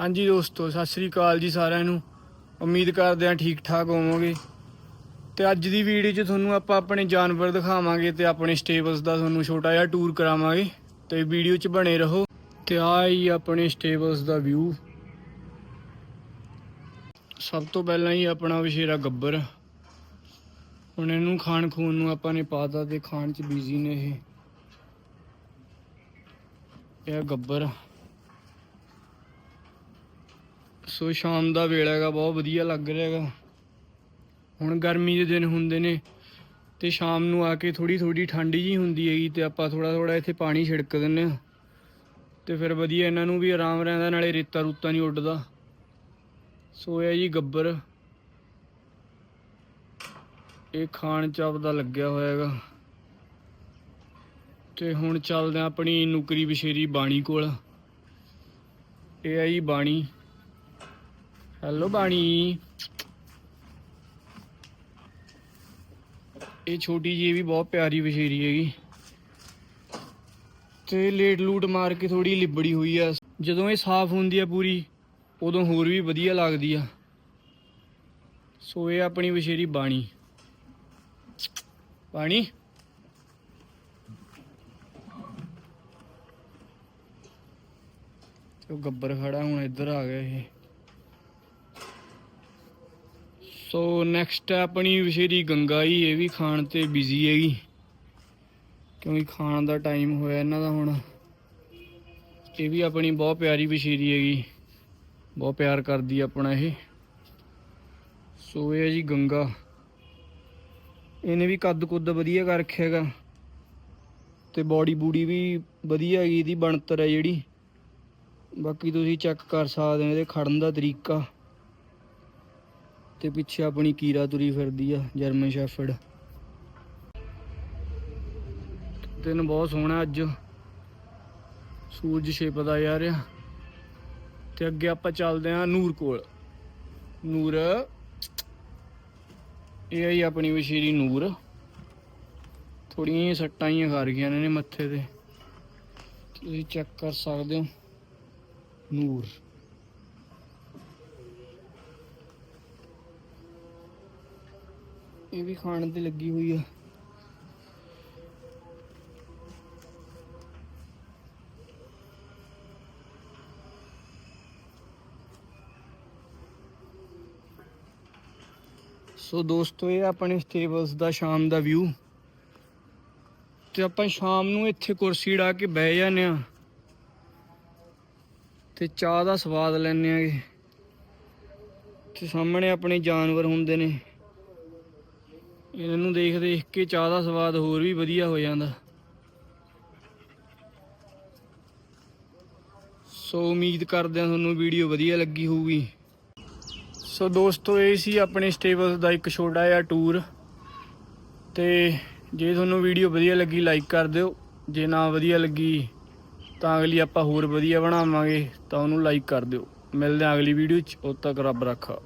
ਹਾਂਜੀ ਦੋਸਤੋ, ਸਤਿ ਸ੍ਰੀ ਅਕਾਲ ਜੀ ਸਾਰਿਆਂ ਨੂੰ। ਉਮੀਦ ਕਰਦੇ ਹਾਂ ਠੀਕ ਠਾਕ ਹੋਵੋਗੇ। ਤੇ ਅੱਜ ਦੀ ਵੀਡੀਓ 'ਚ ਤੁਹਾਨੂੰ ਆਪਾਂ ਆਪਣੇ ਜਾਨਵਰ ਦਿਖਾਵਾਂਗੇ ਤੇ ਆਪਣੇ ਸਟੇਬਲਸ ਦਾ ਤੁਹਾਨੂੰ ਛੋਟਾ ਜਿਹਾ ਟੂਰ ਕਰਾਵਾਂਗੇ। ਤੇ ਵੀਡੀਓ 'ਚ ਬਣੇ ਰਹੋ। ਤੇ ਆ ਹੀ ਆਪਣੇ ਸਟੇਬਲਸ ਦਾ ਵਿਊ ਸਭ ਤੋਂ ਪਹਿਲਾਂ ਹੀ ਆਪਣਾ ਵਿਸ਼ੇਰਾ ਗੱਬਰ। ਹੁਣ ਇਹਨੂੰ ਖਾਣ ਖੂਨ ਨੂੰ ਆਪਾਂ ਨੇ ਪਾਤਾ ਤੇ ਖਾਣ 'ਚ ਬਿਜ਼ੀ ਨੇ ਇਹ। ਇਹ ਗੱਬਰ। ਸੋ ਸ਼ਾਮ ਦਾ ਵੇਲਾ ਹੈਗਾ, ਬਹੁਤ ਵਧੀਆ ਲੱਗ ਰਿਹਾ ਹੈਗਾ। ਹੁਣ ਗਰਮੀ ਦੇ ਦਿਨ ਹੁੰਦੇ ਨੇ ਤੇ ਸ਼ਾਮ ਨੂੰ ਆ ਕੇ ਥੋੜੀ ਥੋੜੀ ਠੰਡ ਜੀ ਹੁੰਦੀ ਹੈਗੀ ਤੇ ਆਪਾਂ ਥੋੜਾ ਥੋੜਾ ਇੱਥੇ ਪਾਣੀ ਛਿੜਕ ਦਿੰਨੇ ਆ ਤੇ ਫਿਰ ਵਧੀਆ ਇਹਨਾਂ ਨੂੰ ਵੀ ਆਰਾਮ ਰਹਿੰਦਾ, ਨਾਲੇ ਰੇਤਾ ਰੂਤਾ ਨਹੀਂ ਉੱਡਦਾ। ਸੋ ਇਹ ਜੀ ਗੱਬਰ। ਇਹ ਖਾਣ ਚ ਆਪਦਾ ਲੱਗਿਆ ਹੋਇਆ ਹੈਗਾ। ਤੇ ਹੁਣ ਚੱਲਦੇ ਆ ਆਪਣੀ ਨੁਕਰੀ ਬਸ਼ੇਰੀ ਬਾਣੀ ਕੋਲ। ਇਹ ਆ ਜੀ ਬਾਣੀ। ਹੈਲੋ ਬਾਣੀ ਇਹ ਛੋਟੀ ਜੀ ਵੀ ਬਹੁਤ ਪਿਆਰੀ ਬਸ਼ੇਰੀ ਹੈਗੀ। ਤੇ ਲੇਟ ਲੂਟ ਮਾਰ ਕੇ ਥੋੜੀ ਲਿਬੜੀ ਹੋਈ ਆ। ਜਦੋਂ ਇਹ ਸਾਫ਼ ਹੁੰਦੀ ਆ ਪੂਰੀ, ਉਦੋਂ ਹੋਰ ਵੀ ਵਧੀਆ ਲੱਗਦੀ ਆ। ਸੋ ਇਹ ਆਪਣੀ ਬਸ਼ੇਰੀ ਬਾਣੀ। ਬਾਣੀ? ਉਹ ਗੱਬਰ ਖੜਾ ਹੁਣ ਇੱਧਰ ਆ ਗਿਆ ਇਹ। ਸੋ ਨੈਕਸਟ ਹੈ ਆਪਣੀ ਵਿਸ਼ੇਰੀ ਗੰਗਾ ਹੀ ਇਹ ਵੀ ਖਾਣ ਤੇ ਬਿਜ਼ੀ ਹੈਗੀ। ਕਿਉਂਕਿ ਖਾਣ ਦਾ ਟਾਈਮ ਹੋਇਆ ਇਹਨਾਂ ਦਾ ਹੁਣ। ਇਹ ਵੀ ਆਪਣੀ ਬਹੁਤ ਪਿਆਰੀ ਵਿਸ਼ੇਰੀ ਹੈਗੀ। ਬਹੁਤ ਪਿਆਰ ਕਰਦੀ ਆਪਣਾ ਇਹ। ਸੋ ਇਹ ਹੈ ਜੀ ਗੰਗਾ। ਇਹਨੇ ਵੀ ਕੱਦ ਕੁੱਦ ਵਧੀਆ ਕਰ ਰੱਖਿਆ ਹੈਗਾ। ਤੇ ਬਾਡੀ ਬੂਡੀ ਵੀ ਵਧੀਆ ਹੈਗੀ, ਇਹਦੀ ਬਣਤਰ ਹੈ ਜਿਹੜੀ। ਬਾਕੀ ਤੁਸੀਂ ਚੈੱਕ ਕਰ ਸਕਦੇ ਹੋ, ਇਹਦੇ ਖੜਨ ਦਾ ਤਰੀਕਾ। ਤੇ ਪਿੱਛੇ ਆਪਣੀ ਕੀਰਾ ਤੁਰੀ ਫਿਰਦੀ ਆ, ਜਰਮਨ ਸ਼ੈਫਰਡ। ਦਿਨ ਬਹੁਤ ਸੋਹਣਾ ਅੱਜ। ਸੂਰਜ ਛਿਪਦਾ ਯਾਰ ਰਿਹਾ। ਤੇ ਅੱਗੇ ਆਪਾਂ ਚੱਲਦੇ ਆ ਨੂਰ ਕੋਲ। ਨੂਰ, ਇਹ ਆਈ ਆਪਣੀ ਵਸ਼ੀਰੀ ਨੂਰ। ਥੋੜੀਆਂ ਜਿਹੀਆਂ ਸੱਟਾਂ ਹੀ ਖਾ ਰਹੀਆਂ ਨੇ ਮੱਥੇ ਤੇ। ਤੁਸੀਂ ਚੈੱਕ ਕਰ ਸਕਦੇ ਹੋ। ਨੂਰ। ਇਹ ਵੀ ਖਾਣ ਤੇ ਲੱਗੀ ਹੋਈ ਆ। ਸੋ ਦੋਸਤੋ, ਇਹ ਆਪਣੇ ਸਟੇਬਲਸ ਦਾ ਸ਼ਾਮ ਦਾ ਵਿਊ ਤੇ ਆਪਾਂ ਸ਼ਾਮ ਨੂੰ ਇੱਥੇ ਕੁਰਸੀ ਢਾ ਕੇ ਬਹਿ ਜਾਂਦੇ ਆ ਤੇ ਚਾਹ ਦਾ ਸਵਾਦ ਲੈਣੇ ਆਗੇ ਤੇ ਸਾਹਮਣੇ ਆਪਣੇ ਜਾਨਵਰ ਹੁੰਦੇ ਨੇ। ਇਹਨਾਂ ਨੂੰ ਦੇਖ ਦੇਖ ਕੇ ਚਾਹ ਦਾ ਸਵਾਦ ਹੋਰ ਵੀ ਵਧੀਆ ਹੋ ਜਾਂਦਾ। ਸੋ ਉਮੀਦ ਕਰਦੇ ਹਾਂ ਤੁਹਾਨੂੰ ਵੀਡੀਓ ਵਧੀਆ ਲੱਗੀ ਹੋਊਗੀ। ਸੋ ਦੋਸਤੋ, ਇਹ ਸੀ ਆਪਣੇ ਸਟੇਬਲਸ ਦਾ ਇੱਕ ਛੋਟਾ ਜਿਹਾ ਟੂਰ ਤੇ ਜੇ ਤੁਹਾਨੂੰ ਵੀਡੀਓ ਵਧੀਆ ਲੱਗੀ ਲਾਈਕ ਕਰ ਦਿਓ। ਜੇ ਨਾ ਵਧੀਆ ਲੱਗੀ, ਤਾਂ ਅਗਲੀ ਆਪਾਂ ਹੋਰ ਵਧੀਆ ਬਣਾਵਾਂਗੇ, ਤਾਂ ਉਹਨੂੰ ਲਾਈਕ ਕਰ ਦਿਓ। ਮਿਲਦੇ ਹਾਂ ਅਗਲੀ ਵੀਡੀਓ 'ਚ। ਉਦ ਤੱਕ ਰੱਬ ਰੱਖਾ।